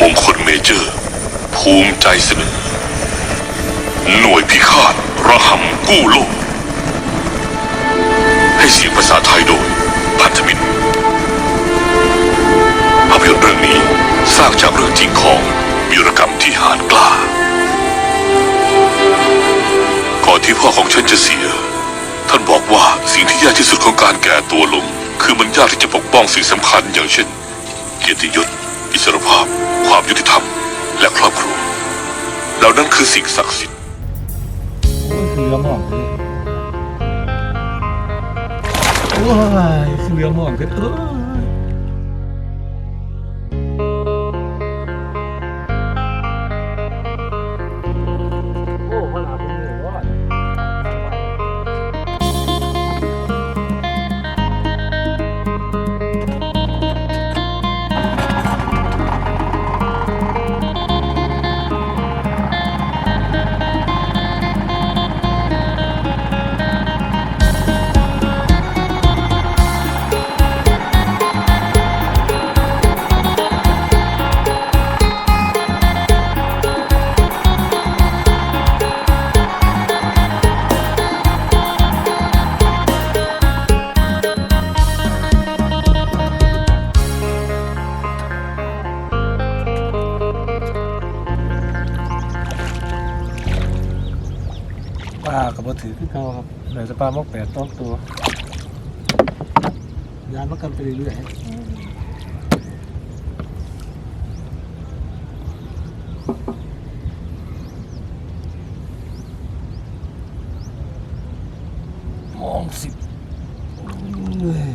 มงคลเมเจอร์ ภูมิใจเสนอ หน่วยพิฆาตระหำกู้โลก ให้เสียงภาษาไทยโดยพันธมิตรภาพยนตร์เรื่องนี้สร้างจากเรื่องจริงของวีรกรรมที่หานกล้า ก่อนที่พ่อของฉันจะเสีย ท่านบอกว่าสิ่งที่ยากที่สุดของการแก่ตัวลง คือมันยากที่จะปกป้องสิ่งสำคัญอย่างเช่น เกียรติยศ อิสรภาพ ความยุติธรรม และครอบครัวเหล่านั้นคือสิ่งศักดิ์สิทธิ์โอ้ยคือเรือหมองเลยโอ้ยคือเรือหมองเลย กับมาถือขึ้นเขาครับเดี๋ยสปลามกแปดต้องตัว ยานมากันไปเรื่อยๆมองสิเอ้ย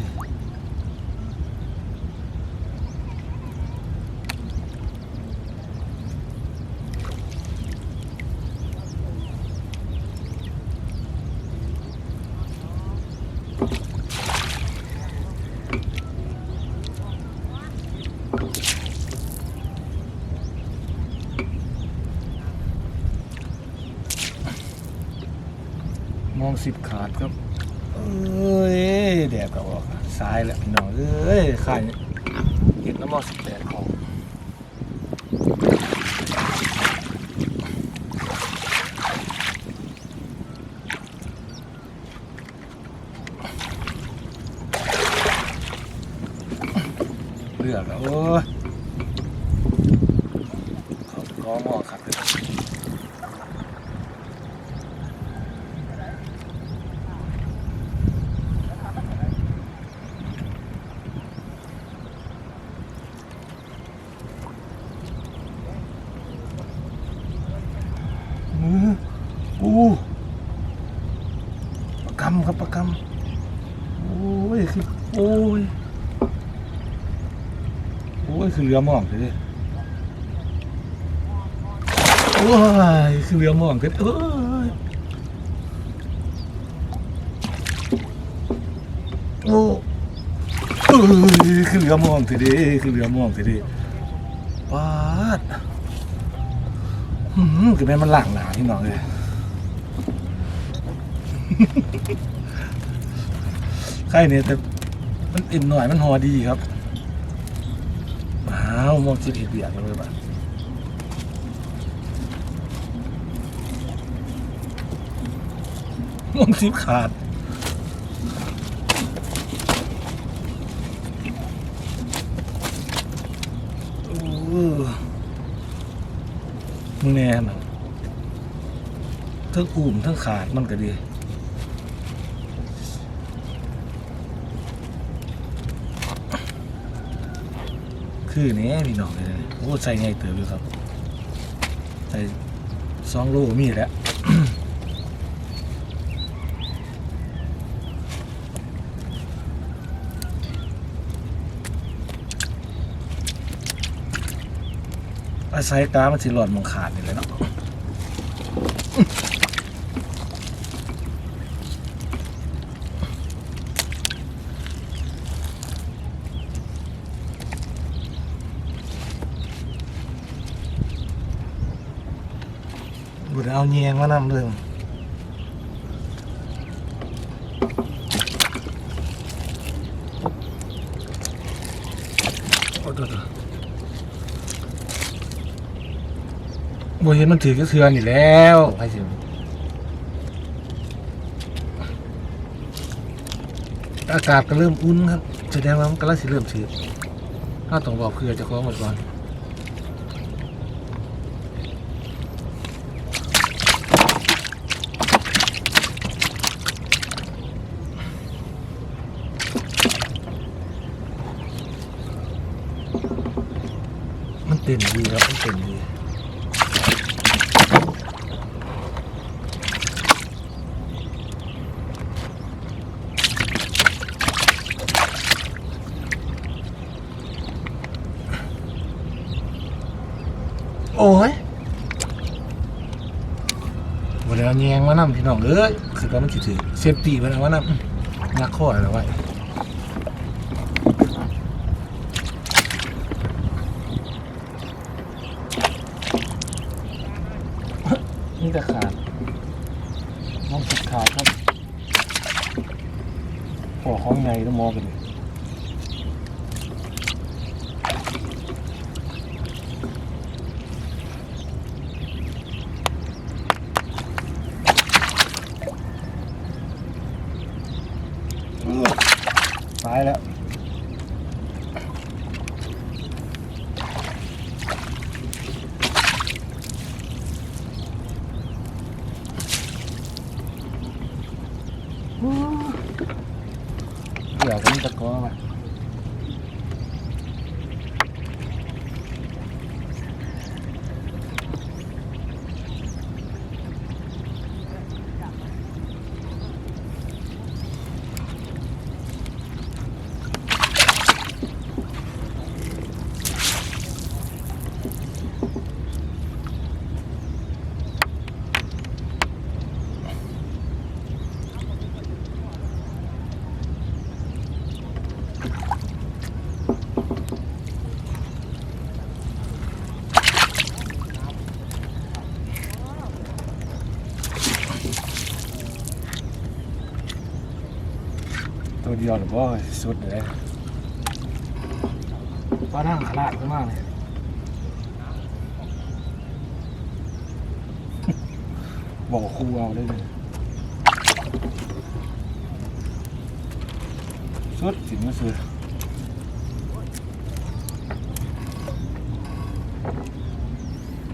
ม องสิบขาดครับเอ้ยแดดก็ออกซ้ายแหละพี่น้องเอ้ยขายเห็ดน้ำมอสิบแปดของเลือกแล้วโอ้ยเขากองหม้อขัดเลยมืออู้ ประกำครับประกำโอ้ยคือโอ้ยโอ้ยคือเรือมองเลยโอ้ยคือเรือมองเลยเอ้ยโอ้ยคือเรือมองทีเดีคือเรือมองทีเดีปาดอืมคือแม่มันหลังหนาที่น้องเลย ใครเนี่ยแต่มันอิ่มหน่อยมันหอดีครับอ้าวมองจิตเบียดเลยป่ะมองซิบขาด มึงแน่มันทั้งอุ่มทั้งขาดมันก็ดี คือเนี้พี่น้องเลยนะโอ้ใส่ไงเติบอยู่ครับ ใส่สองโลมีแล้วอาศัยตามันสิหลอดมองขาดนี่แหละเนาะ บุญเอาเงียงมานำเลยโอ้โหโมเห็นมันถือกระเทือนอยู่แล้วใครสิอากาศก็เริ่มอุ่นครับ แสดงว่ามันก็เริ่มสิเริ่มถือถ้าต้องบอกเพื่อเจะคล้าของหมดก่อน เต้นดีครับมันเต้นดีโอ้ยวันนี้เอาแยงมานำพี่น้องเอ้ยคือว่ามันสิถือเซฟตี้มันเอามานำนักข้ออะไรไว้ นี่แต่ขาดน้องสุดขาดครับโอ้ของใหญ่ต้องมองกันเลยตายแล้ว ตัวเดียวหรือว่าสุดเลยว่านั่งขนาดมากเลยบอกครูเอาได้เลยสุดสินมาสุด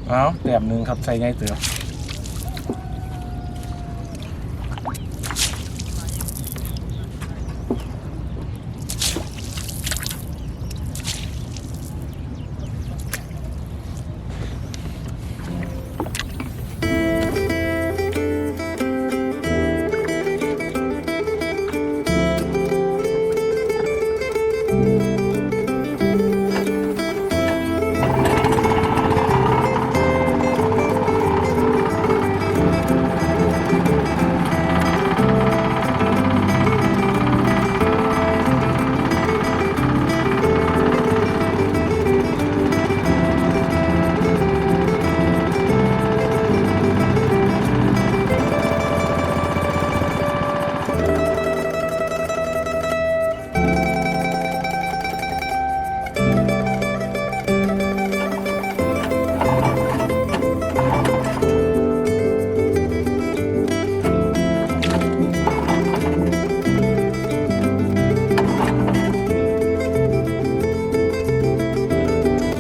เอาแต้มหนึ่งครับใส่ง่ายเตือ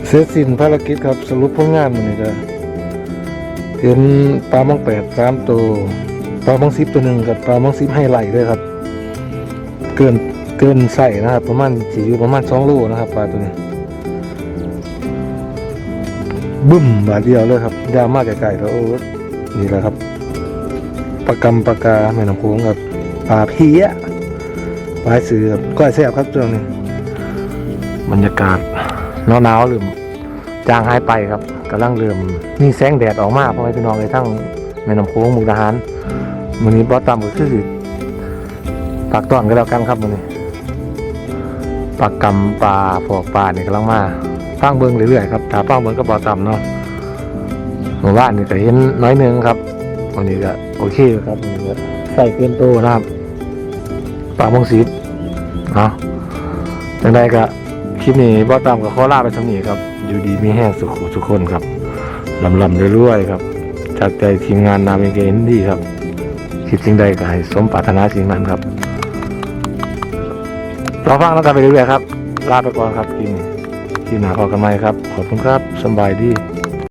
เสร็จสิ้นภารกิจครับสรุปผลงานมันนี่ก็เห็นปลามังแปดสามตัวปลามังซิบตัวหนึ่งกับปลามังซิบให้ไหลด้วยครับ เกินเกินใส่นะครับ ประมาณสีอยู่ประมาณสองโลนะครับปลาตัวนี้บึ้มบาทเดียวเลยครับยาวมากไกลๆแล้วนี่แหละครับปลากำปลากาแม่น้ำโขงกับปลาเพี้ยปลาเสือครับก้อยแซ่บครับตัวนี้บรรยากาศหนาวๆเริ่ม จางหายไปครับกำลังเริ่มมีแสงแดดออกมาเพราะว่าพี่น้องในทั้งแม่น้ำโขงมุกดาหารวันนี้บอตามก็คือปากต้อนก็แล้วกันครับวันนี้ปากกำปลาพวกปลาเนี่ยกำลังมาฟังเบิ้งเรื่อยๆครับถ้าฟังเบิ้งก็บอตามเนาะเมื่อวานนี่ก็เห็นน้อยนึงครับวันนี้ก็โอเคครับวันนี้ก็ใส่เกินโตนะครับปลามงสีเนาะจังใดก็ ลิปนี้บอตามกับข้อลาไปสำนีครับอยู่ดีมีแห้งสุขสุขคนครับลำลำเรวยๆครับ จากใจทีมงานนาเมเกนดีครับคิดสิ่งใดก็ให้สมปรารถนาสิ่งนั้นครับรอฟังแล้วกันไปเรื่อยๆครับ ลาไปก่อนครับกินที่หนาพอกันไหมครับ ขอบคุณครับสบายดี